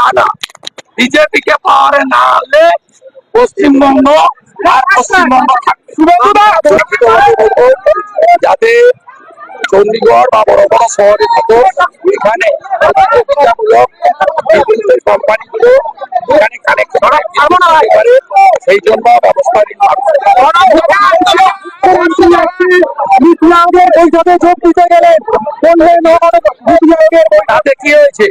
আনা বিজেপি কে পাওয়ারে না আনলে পশ্চিমবঙ্গ আর পশ্চিমবঙ্গ। যাতে চণ্ডীগড় বা বড় বড় শহরের মতো এখানে কোম্পানিগুলো এখানে কানেক্ট করা পারে সেই জন্য ব্যবস্থা বৈঠকে যোগ দিতে গেলেন বললেন কি হয়েছে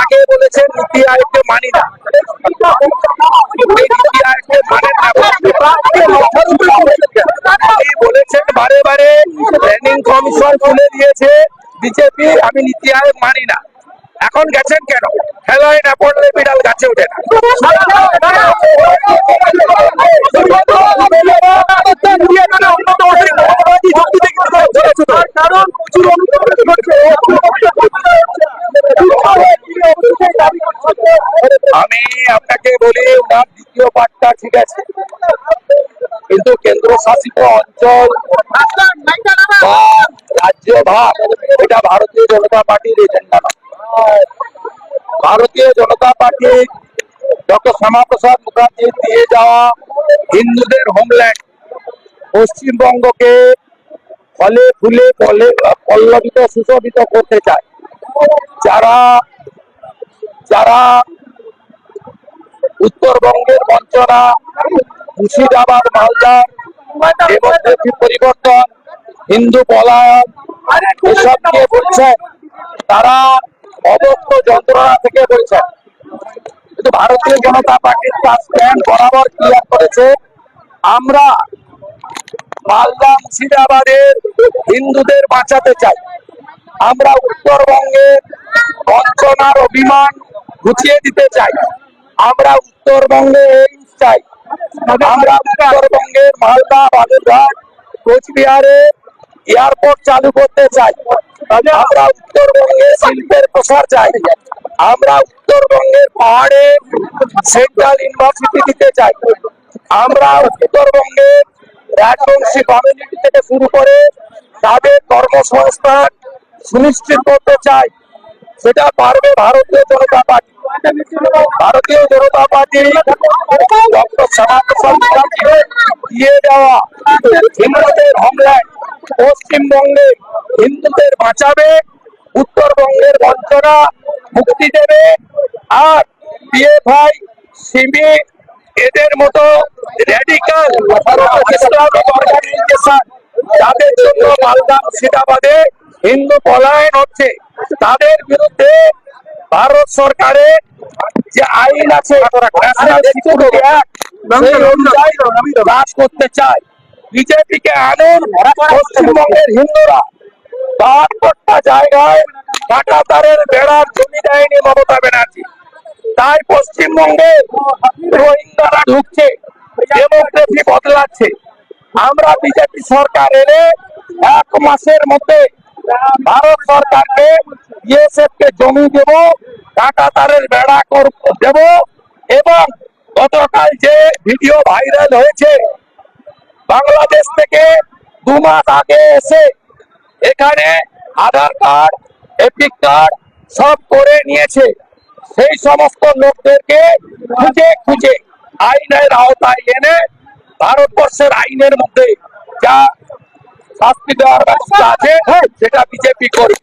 আগে বলেছেন নীতি মানি না বলেছেন বারে বারে দিয়েছে বিজেপি আমি নীতি আয়োগ মানি না এখন গেছেন কেন? খেলায় না পড়লে বিড়াল গাছে ওঠে না। আমি আপনাকে বলি, ওনার দ্বিতীয় পাঠটা ঠিক আছে। কিন্তু কেন্দ্র শাসিত অঞ্চল বা রাজ্য ভাগ এটা ভারতীয় জনতা পার্টির এজেন্ডা না। ভারতীয় জনতা পার্টি ডক্টর শ্যামাপ্রসাদ মুখার্জির দিয়ে যাওয়া হিন্দুদের হোমল্যান্ড পশ্চিমবঙ্গকে ফলে ফুলে ফলে পল্লবিত সুশোভিত করতে চায়। যারা যারা উত্তরবঙ্গের বঞ্চনা, মুর্শিদাবাদ মালদার দেবদেবী পরিবর্তন, হিন্দু পলায়ন, এসব নিয়ে বলছেন তারা অবক্ত যন্ত্রণা থেকে বলছেন কিন্তু ভারতীয় জনতা পার্টির তার স্ট্যান্ড বরাবর ক্লিয়ার করেছে, আমরা মালদা মুর্শিদাবাদের হিন্দুদের বাঁচাতে চাই। আমরা উত্তরবঙ্গের বঞ্চনার অভিমান গুছিয়ে দিতে চাই। আমরা উত্তরবঙ্গে এইমস চাই। আমরা উত্তরবঙ্গের মালদা, বালুরঘাট, কোচবিহারে এয়ারপোর্ট চালু করতে চাই। আমরা উত্তরবঙ্গে শিল্পের প্রসার চাই। আমরা উত্তরবঙ্গের পাহাড়ে সেন্ট্রাল ইউনিভার্সিটি দিতে চাই। আমরা উত্তরবঙ্গের রাজবংশী কমিউনিটি থেকে শুরু করে তাদের কর্মসংস্থান সুনিশ্চিত করতে চাই। সেটা পারবে ভারতীয় জনতা পার্টি। ভারতীয় জনতা পার্টি ডক্টর শ্যামাপ্রসাদ মুখার্জিকে দিয়ে দেওয়া। হিন্দুদের হোমল্যান্ড পশ্চিমবঙ্গে হিন্দুদের বাঁচাবে, উত্তরবঙ্গের বঞ্চনা মুক্তি দেবে, আর পিএফআই সিমি, এদের মতো র্যাডিকাল ইসলামিক অর্গানাইজেশন যাদের জন্য মালদা মুর্শিদাবাদে হিন্দু পলায়ন হচ্ছে। তাদের বিরুদ্ধে ভারত সরকারের যে আইন আছে কাজ করতে চায়। বিজেপিকে আনুন, পশ্চিমবঙ্গের হিন্দুরা। বাহাত্তরটা জায়গায় কাটাতারের বেড়ার জমি দেয়নি মমতা ব্যানার্জি। তাই পশ্চিমবঙ্গে রোহিঙ্গারা ঢুকছে। ডেমোক্রেসি বদলাচ্ছে। আমরা বিজেপি সরকার এলে এক মাসের মধ্যে ভারত সরকারকে বিএসএফ কে জমি দেব কাটা তারের বেড়া দেব এবং গতকাল যে ভিডিও ভাইরাল হয়েছে, বাংলাদেশ থেকে দু মাস আগে এসে এখানে আধার কার্ড, এপিক কার্ড সব করে নিয়েছে। সেই সমস্ত লোকদেরকে খুঁজে খুঁজে আইনের আওতায় এনে ভারতবর্ষের আইনের মধ্যে যা শাস্তি দেওয়ার ব্যবস্থা আছে সেটা বিজেপি করবে